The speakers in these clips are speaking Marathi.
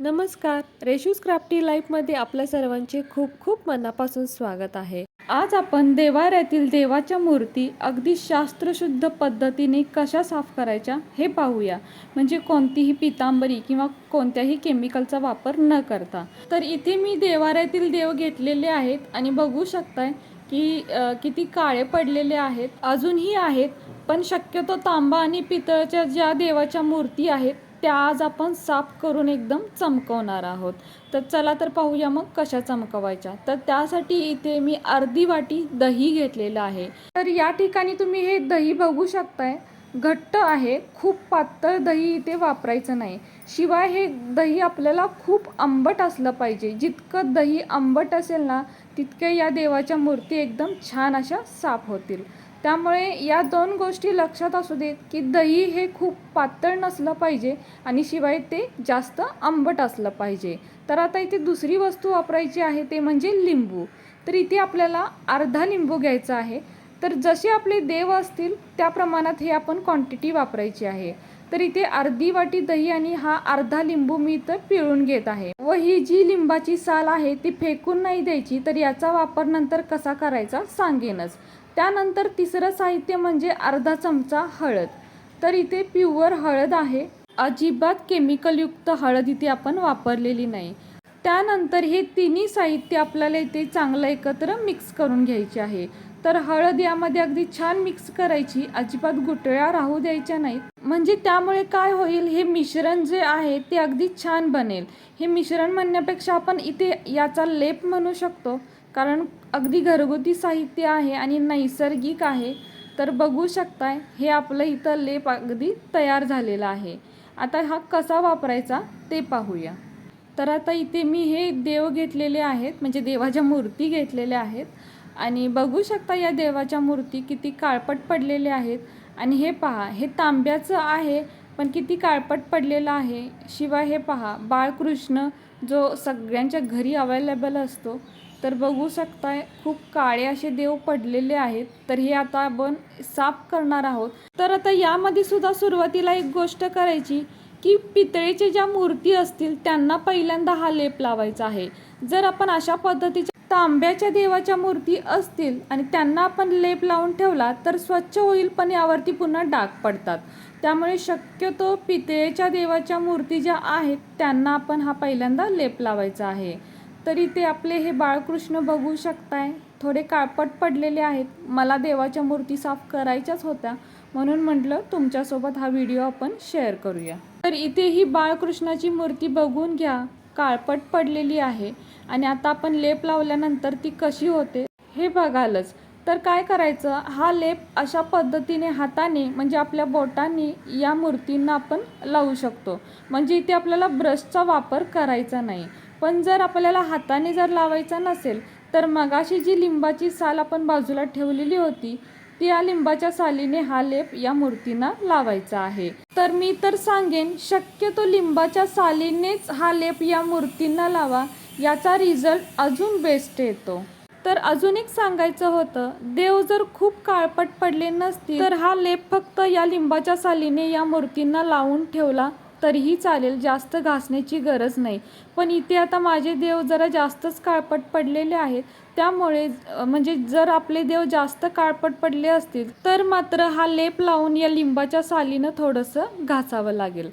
नमस्कार. रेशूज क्राफ्टी लाईफमध्ये आपल्या सर्वांचे खूप खूप मनापासून स्वागत आहे. आज आपण देवाऱ्यातील देवाच्या मूर्ती अगदी शास्त्रशुद्ध पद्धतीने कशा साफ करायच्या हे पाहूया. म्हणजे कोणतीही पितांबरी किंवा कोणत्याही केमिकलचा वापर न करता. तर इथे मी देवाऱ्यातील देव घेतलेले आहेत आणि बघू शकताय की किती काळे पडलेले आहेत. अजूनही आहेत पण शक्यतो तांबा आणि पितळच्या ज्या देवाच्या मूर्ती आहेत त्या आज आपण साफ करून एकदम चमकवणार आहोत. तर चला तर पाहूया मग कशा चमकवायच्या. तर त्यासाठी इथे मी अर्धी वाटी दही घेतलेलं आहे. तर या ठिकाणी तुम्ही हे दही बघू शकताय. घट्ट आहे. खूप पातळ दही इथे वापरायचं नाही. शिवाय हे दही आपल्याला खूप आंबट असलं पाहिजे. जितकं दही आंबट असेल ना तितके या देवाच्या मूर्ती एकदम छान अशा साफ होतील. त्यामुळे या दोन गोष्टी लक्षात असू देत की दही हे खूप पातळ नसलं पाहिजे आणि शिवाय ते जास्त आंबट असलं पाहिजे. तर आता इथे दुसरी वस्तू वापरायची आहे ते म्हणजे लिंबू. तर इथे आपल्याला अर्धा लिंबू घ्यायचा आहे. तर जसे आपले देव असतील त्या प्रमाणात हे आपण क्वांटिटी वापरायची आहे. तर इथे अर्धी वाटी दही आणि हा अर्धा लिंबू मी इथं पिळून घेत आहे. व ही जी लिंबाची साल आहे ती फेकून नाही द्यायची तर याचा वापर नंतर कसा करायचा सांगेनच. त्यानंतर तिसरं साहित्य म्हणजे अर्धा चमचा हळद. तर इथे प्युअर हळद आहे. अजिबात केमिकलयुक्त हळद इथे आपण वापरलेली नाही. त्यानंतर हे तिन्ही साहित्य आपल्याला इथे चांगलं एकत्र मिक्स करून घ्यायचे आहे. तर हळद यामध्ये अगदी छान मिक्स करायची. अजिबात गुटळ्या राहू द्यायच्या नाहीत. म्हणजे त्यामुळे काय होईल? हे मिश्रण जे आहे ते अगदी छान बनेल. हे मिश्रण म्हणण्यापेक्षा आपण इथे याचा लेप म्हणू शकतो. कारण अगदी घरगुती साहित्य आहे आणि नैसर्गिक आहे. तर बघू शकताय हे आपलं इथं लेप अगदी तयार झालेलं आहे. आता हा कसा वापरायचा ते पाहूया. तर आता इथे मी हे देव घेतलेले आहेत. म्हणजे देवाच्या मूर्ती घेतलेल्या आहेत. आणि बघू शकता या देवाच्या मूर्ती किती काळपट पडलेल्या आहेत. आणि हे पहा हे तांब्याचं आहे पण किती काळपट पडलेलं आहे. शिवाय हे पहा बाळकृष्ण जो सगळ्यांच्या घरी अवेलेबल असतो तर बघू शकताय खूप काळे असे देव पडलेले आहेत. तर हे आता आपण साफ करणार आहोत. तर आता यामध्ये सुद्धा सुरुवातीला एक गोष्ट करायची की पितळेच्या ज्या मूर्ती असतील त्यांना पहिल्यांदा हा लेप लावायचा आहे. जर आपण अशा पद्धतीच्या तांब्याच्या देवाच्या मूर्ती असतील आणि त्यांना आपण लेप लावून ठेवला तर स्वच्छ होईल पण यावरती पुन्हा डाग पडतात. त्यामुळे शक्यतो पितळेच्या देवाच्या मूर्ती ज्या आहेत त्यांना आपण हा पहिल्यांदा लेप लावायचा आहे. तरी ते आपले हे बाळकृष्ण बघू शकताय. थोडे काळपट पडलेले आहेत. मला देवाच्या मूर्ती साफ करायच्याच होत्या. म्हणून म्हटलं तुमच्यासोबत हा व्हिडिओ आपण शेअर करूया. तर इथे ही बाळकृष्णाची मूर्ती बघून घ्या. काळपट पडलेली आहे आणि आता आपण लेप लावल्यानंतर ती कशी होते हे बघालच. तर काय करायचं? हा लेप अशा पद्धतीने हाताने म्हणजे आपल्या बोटांनी या मूर्तींना आपण लावू शकतो. म्हणजे इथे आपल्याला ब्रशचा वापर करायचा नाही. पण जर आपल्याला हाताने जर लावायचा नसेल तर मगाशी जी लिंबाची साल आपण बाजूला ठेवलेली होती या लिंबाच्या सालीने हा लेप या मूर्तींना लावायचा आहे. तर मी तर सांगेन शक्यतो लिंबाच्या सालीनेच हा लेप या मूर्तींना लावा याचा रिझल्ट अजून बेस्ट येतो. तर अजून एक सांगायचं होतं देव जर खूप काळपट पडले नसतील तर हा लेप फक्त या लिंबाच्या सालीने या मूर्तींना लावून ठेवला तरीही चालेल जास्त घासण्याची गरज नाही. पण इथे आता माझे देव जरा जास्तच काळपट पडलेले आहेत. त्यामुळे म्हणजे जर आपले देव जास्त काळपट पडले असतील तर मात्र हा लेप लावून या लिंबाच्या सालीनं थोडंसं घासावं लागेल.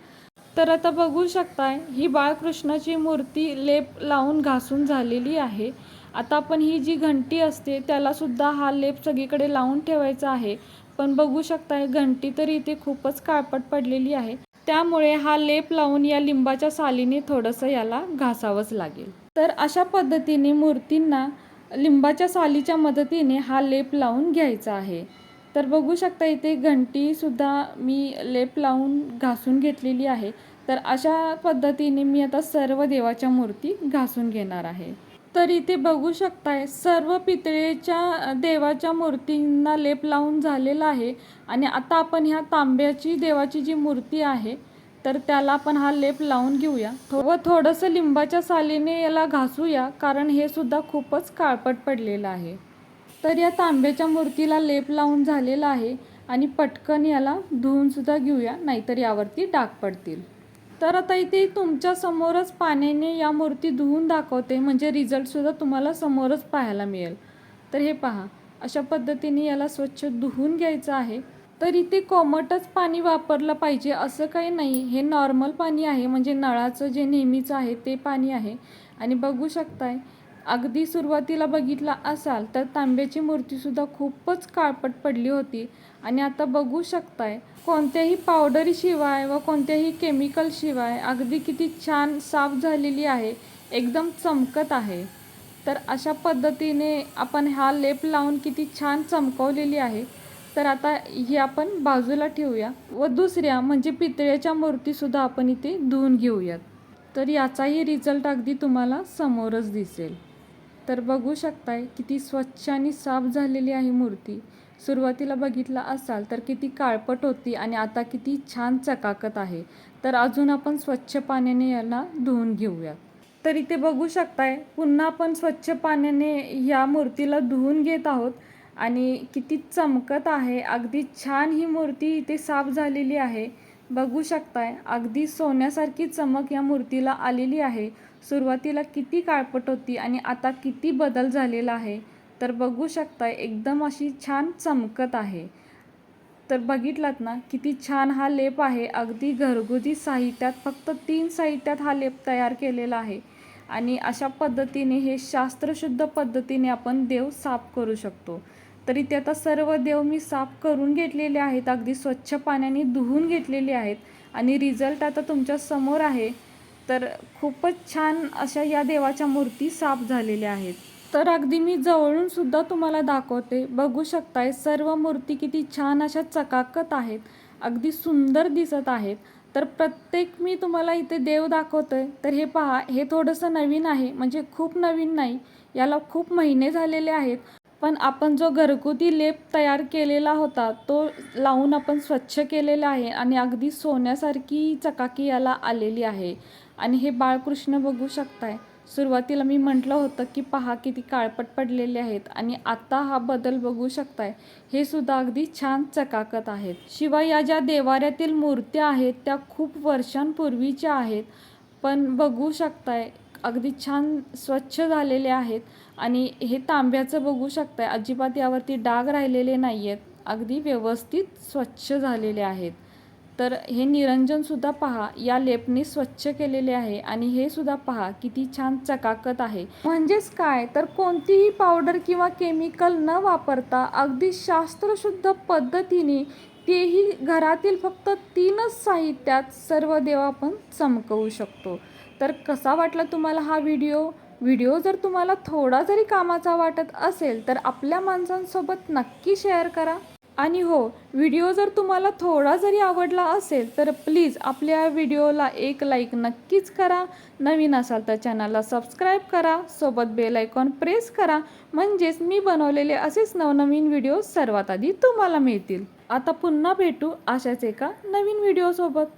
तर आता बघू शकताय ही बाळकृष्णाची मूर्ती लेप लावून घासून झालेली आहे. आता आपण ही जी घंटी असते त्यालासुद्धा हा लेप सगळीकडे लावून ठेवायचा आहे. पण बघू शकताय घंटी तर इथे खूपच काळपट पडलेली आहे. त्यामुळे हा लेप लावून या लिंबाच्या सालीने थोडंसं याला घासावंच लागेल. तर अशा पद्धतीने मूर्तींना लिंबाच्या सालीच्या मदतीने हा लेप लावून घ्यायचा आहे. तर बघू शकता इथे घंटीसुद्धा मी लेप लावून घासून घेतलेली आहे. तर अशा पद्धतीने मी आता सर्व देवाच्या मूर्ती घासून घेणार आहे. तर इथे बघू शकताय. सर्व पितळेच्या देवाच्या मूर्तींना लेप लावून झालेला आहे आणि आता आपण ह्या तांब्याची देवाची जी मूर्ती आहे तर त्याला आपण हा लेप लावून घेऊया. थो- व थोडंसं लिंबाच्या सालीने याला घासूया कारण हे सुद्धा खूपच काळपट पडलेलं आहे. तर या तांब्याच्या मूर्तीला लेप लावून झालेला आहे आणि पटकन याला धुवूनसुद्धा घेऊया नाहीतर यावरती डाग पडतील. तर आता इथे तुमच्या समोरच पाण्याने या मूर्ती धुवून दाखवते. म्हणजे रिझल्टसुद्धा तुम्हाला समोरच पाहायला मिळेल. तर हे पहा. अशा पद्धतीने याला स्वच्छ धुवून घ्यायचं आहे. तर इथे कोमटच पाणी वापरलं पाहिजे असं काही नाही. हे नॉर्मल पाणी आहे. म्हणजे नळाचं जे नेहमीचं आहे ते पाणी आहे. आणि बघू शकताय अगदी सुरुवातीला बघितला असाल तर तांब्याची मूर्तीसुद्धा खूपच काळपट पडली होती. आणि आता बघू शकताय कोणत्याही पावडरीशिवाय व कोणत्याही केमिकलशिवाय अगदी किती छान साफ झालेली आहे एकदम चमकत आहे. तर अशा पद्धतीने आपण हा लेप लावून किती छान चमकवलेली आहे. तर आता ही आपण बाजूला ठेवूया व दुसऱ्या म्हणजे पितळ्याच्या मूर्तीसुद्धा आपण इथे धुवून घेऊयात. तर याचाही रिझल्ट अगदी तुम्हाला समोरच दिसेल. तर बघू शकताय किती स्वच्छ आणि साफ झालेली आहे मूर्ती. सुरुवातीला बघितला असाल तर किती काळपट होती आणि आता किती छान चकाकत आहे. तर अजून आपण स्वच्छ पाण्याने याला धुवून घेऊयात तर इथे बघू शकताय पुन्हा आपण स्वच्छ पाण्याने या मूर्तीला धुवून घेत आहोत आणि किती चमकत आहे. अगदी छान ही मूर्ती इथे साफ झालेली आहे. बघू शकताय अगदी सोन्यासारखी चमक या मूर्तीला आलेली आहे. सुरुवातीला किती काळपट होती आणि आता किती बदल झालेला आहे तर बघू शकता एकदम अशी छान चमकत आहे. तर बघितलात ना किती छान हा लेप आहे. अगदी घरगुती साहित्यात फक्त तीन साहित्यात हा लेप तयार केलेला आहे. आणि अशा पद्धतीने हे शास्त्रशुद्ध पद्धतीने आपण देव साफ करू शकतो. तर इथे आता सर्व देव मी साफ करून घेतलेले आहेत अगदी स्वच्छ पाण्याने धुवून घेतलेले आहेत. आणि रिझल्ट आता तुमच्यासमोर आहे. तर खूपच छान अशा या देवाच्या मूर्ती साफ झालेल्या आहेत. तर अगदी मी जवळून सुद्धा तुम्हाला दाखवते बघू शकताय सर्व मूर्ती किती छान अशा चकाकत आहेत अगदी सुंदर दिसत आहेत. तर प्रत्येक मी तुम्हाला इथे देव दाखवतोय तर हे पहा हे थोडंसं नवीन आहे म्हणजे खूप नवीन नाही याला खूप महिने झालेले आहेत. पण आपण जो घरगुती लेप तयार केलेला होता तो लावून आपण स्वच्छ केलेला आहे आणि अगदी सोन्यासारखी चकाकी याला आलेली आहे. आणि हे बाळकृष्ण बघू शकताय. सुरुवातीला मी म्हटलं होतं की पहा किती काळपट पडलेले आहेत आणि आता हा बदल बघू शकताय. हे सुद्धा अगदी छान चकाकत आहेत. शिवाय या ज्या देवाऱ्यातील मूर्त्या आहेत त्या खूप वर्षांपूर्वीच्या आहेत. पण बघू शकताय अगदी छान स्वच्छ झालेले आहेत आणि हे तांब्याचं बघू शकताय. अजिबात यावरती डाग राहिलेले नाही आहेत अगदी व्यवस्थित स्वच्छ झालेले आहेत. तर हे निरंजनसुद्धा पहा या लेपने स्वच्छ केलेले आहे आणि हे सुद्धा पहा किती छान चकाकत आहे. म्हणजेच काय? तर कोणतीही पावडर किंवा केमिकल न वापरता अगदी शास्त्रशुद्ध पद्धतीने तेही घरातील फक्त तीनच साहित्यात सर्व देव आपण चमकवू शकतो. तर कसा वाटला तुम्हाला हा व्हिडिओ? व्हिडिओ जर तुम्हाला थोडा जरी कामाचा वाटत असेल तर आपल्या माणसांसोबत नक्की शेअर करा. आणि हो व्हिडिओ जर तुम्हाला थोडा जरी आवडला असेल तर प्लीज आपल्या व्हिडिओला एक लाईक नक्कीच करा. नवीन असाल तर चॅनलला सबस्क्राईब करा. सोबत बेल आयकॉन प्रेस करा. म्हणजेच मी बनवलेले असेच नवनवीन व्हिडिओ सर्वात आधी तुम्हाला मिळतील. आता पुन्हा भेटू अशाच एका नवीन व्हिडिओसोबत